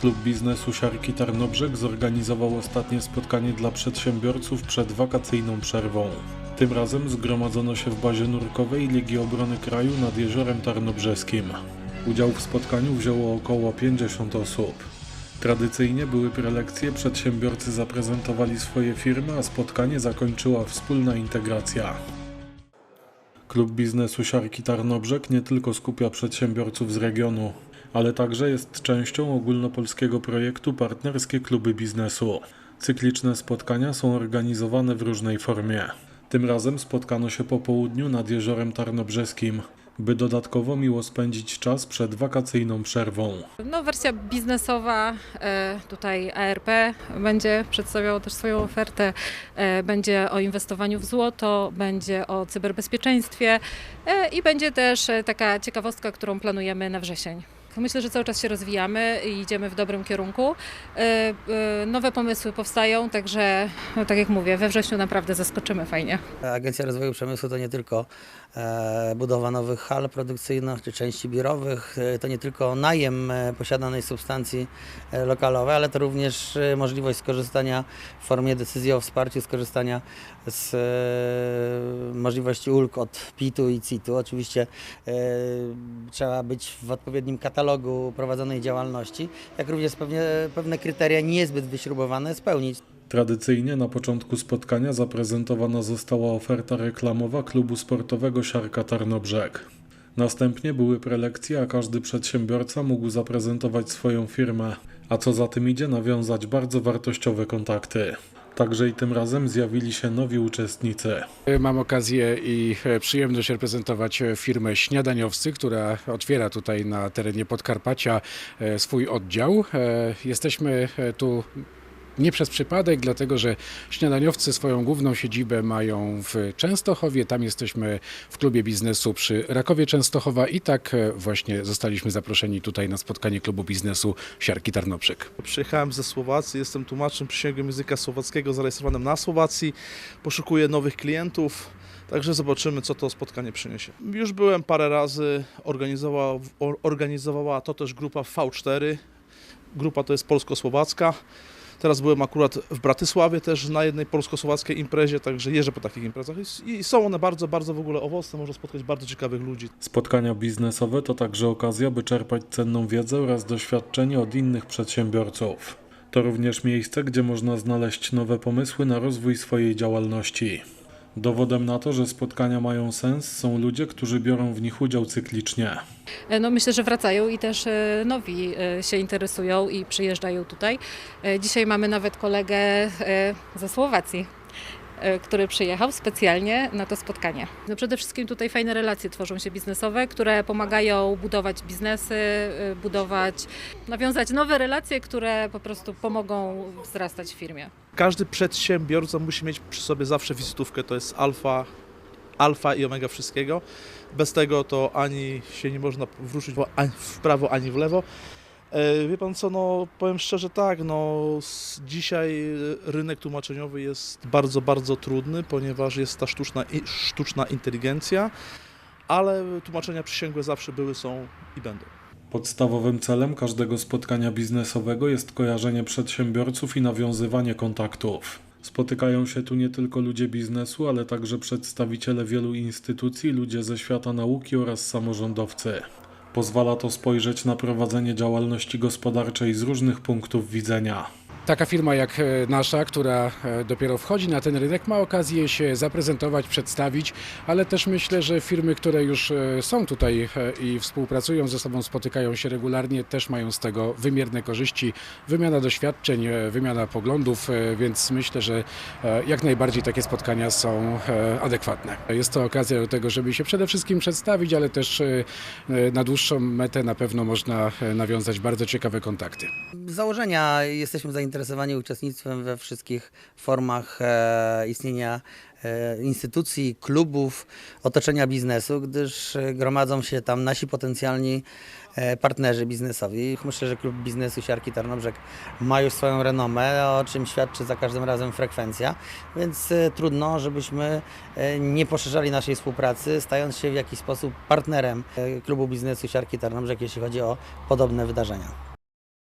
Klub Biznesu Siarki Tarnobrzeg zorganizował ostatnie spotkanie dla przedsiębiorców przed wakacyjną przerwą. Tym razem zgromadzono się w bazie nurkowej Ligi Obrony Kraju nad Jeziorem Tarnobrzeskim. Udział w spotkaniu wzięło około 50 osób. Tradycyjnie były prelekcje, przedsiębiorcy zaprezentowali swoje firmy, a spotkanie zakończyła wspólna integracja. Klub Biznesu Siarki Tarnobrzeg nie tylko skupia przedsiębiorców z regionu, ale także jest częścią ogólnopolskiego projektu Partnerskie Kluby Biznesu. Cykliczne spotkania są organizowane w różnej formie. Tym razem spotkano się po południu nad Jeziorem Tarnobrzeskim, by dodatkowo miło spędzić czas przed wakacyjną przerwą. No, wersja biznesowa, e, tutaj ARP będzie przedstawiało też swoją ofertę, e, będzie o inwestowaniu w złoto, będzie o cyberbezpieczeństwie e, i będzie też taka ciekawostka, którą planujemy na wrzesień. Myślę, że cały czas się rozwijamy i idziemy w dobrym kierunku. E, e, Nowe pomysły powstają, także no, tak jak mówię, we wrześniu naprawdę zaskoczymy fajnie. Agencja Rozwoju Przemysłu to nie tylko e, budowa nowych hal produkcyjnych czy części biurowych, e, to nie tylko najem e, posiadanej substancji e, lokalowej, ale to również e, możliwość skorzystania w formie decyzji o wsparciu, skorzystania z e, możliwości ulg od PIT-u i CIT-u. Oczywiście e, trzeba być w odpowiednim katalogu prowadzonej działalności, jak również pewnie, pewne kryteria niezbyt wyśrubowane spełnić. Tradycyjnie na początku spotkania zaprezentowana została oferta reklamowa klubu sportowego Siarka Tarnobrzeg. Następnie były prelekcje, a każdy przedsiębiorca mógł zaprezentować swoją firmę, a co za tym idzie nawiązać bardzo wartościowe kontakty. Także i tym razem zjawili się nowi uczestnicy. Mam okazję i e, przyjemność reprezentować e, firmę Śniadaniowcy, która otwiera tutaj na terenie Podkarpacia e, swój oddział. Jesteśmy tu nie przez przypadek, dlatego że śniadaniowcy swoją główną siedzibę mają w Częstochowie. Tam jesteśmy w klubie biznesu przy Rakowie Częstochowa i tak e, właśnie zostaliśmy zaproszeni tutaj na spotkanie klubu biznesu Siarki Tarnobrzeg. Przyjechałem ze Słowacji, jestem tłumaczem przysięgłym języka słowackiego zarejestrowanym na Słowacji. Poszukuję nowych klientów, także zobaczymy, co to spotkanie przyniesie. Już byłem parę razy, organizowała, or- organizowała to też grupa V4. Grupa to jest polsko-słowacka. Teraz byłem akurat w Bratysławie też na jednej polsko-słowackiej imprezie, także jeżdżę po takich imprezach i- są one bardzo, bardzo w ogóle owocne, można spotkać bardzo ciekawych ludzi. Spotkania biznesowe to także okazja, by czerpać cenną wiedzę oraz doświadczenie od innych przedsiębiorców. To również miejsce, gdzie można znaleźć nowe pomysły na rozwój swojej działalności. Dowodem na to, że spotkania mają sens, są ludzie, którzy biorą w nich udział cyklicznie. E, No myślę, że wracają i też e, nowi e, się interesują i przyjeżdżają tutaj. Dzisiaj mamy nawet kolegę ze Słowacji, który przyjechał specjalnie na to spotkanie. No przede wszystkim tutaj fajne relacje tworzą się biznesowe, które pomagają budować biznesy, e, budować, nawiązać nowe relacje, które po prostu pomogą wzrastać w firmie. każdy przedsiębiorca musi mieć przy sobie zawsze wizytówkę, to jest alfa, alfa i omega wszystkiego. Bez tego to ani się nie można wruszyć w- ani w prawo, ani w lewo. E, Wie pan co, no powiem szczerze tak, no dzisiaj e, rynek tłumaczeniowy jest bardzo, bardzo trudny, ponieważ jest ta sztuczna, sztuczna inteligencja, ale tłumaczenia przysięgłe zawsze były, są i będą. Podstawowym celem każdego spotkania biznesowego jest kojarzenie przedsiębiorców i nawiązywanie kontaktów. Spotykają się tu nie tylko ludzie biznesu, ale także przedstawiciele wielu instytucji, ludzie ze świata nauki oraz samorządowcy. Pozwala to spojrzeć na prowadzenie działalności gospodarczej z różnych punktów widzenia. Taka firma jak e, nasza, która e, dopiero wchodzi na ten rynek, ma okazję się zaprezentować, przedstawić, ale też myślę, że firmy, które już e, są tutaj i współpracują ze sobą, spotykają się regularnie, też mają z tego wymierne korzyści, wymiana doświadczeń, wymiana poglądów, więc myślę, że jak najbardziej takie spotkania są adekwatne. Jest to okazja do tego, żeby się przede wszystkim przedstawić, ale też na dłuższą metę na pewno można nawiązać bardzo ciekawe kontakty. Z założenia jesteśmy zainteresowani uczestnictwem we wszystkich formach e, istnienia e, instytucji, klubów, otoczenia biznesu, gdyż e, gromadzą się tam nasi potencjalni partnerzy biznesowi. Myślę, że klub biznesu Siarki Tarnobrzeg ma już swoją renomę, o czym świadczy za każdym razem frekwencja, więc trudno, żebyśmy nie poszerzali naszej współpracy, stając się w jakiś sposób partnerem klubu biznesu Siarki Tarnobrzeg, jeśli chodzi o podobne wydarzenia.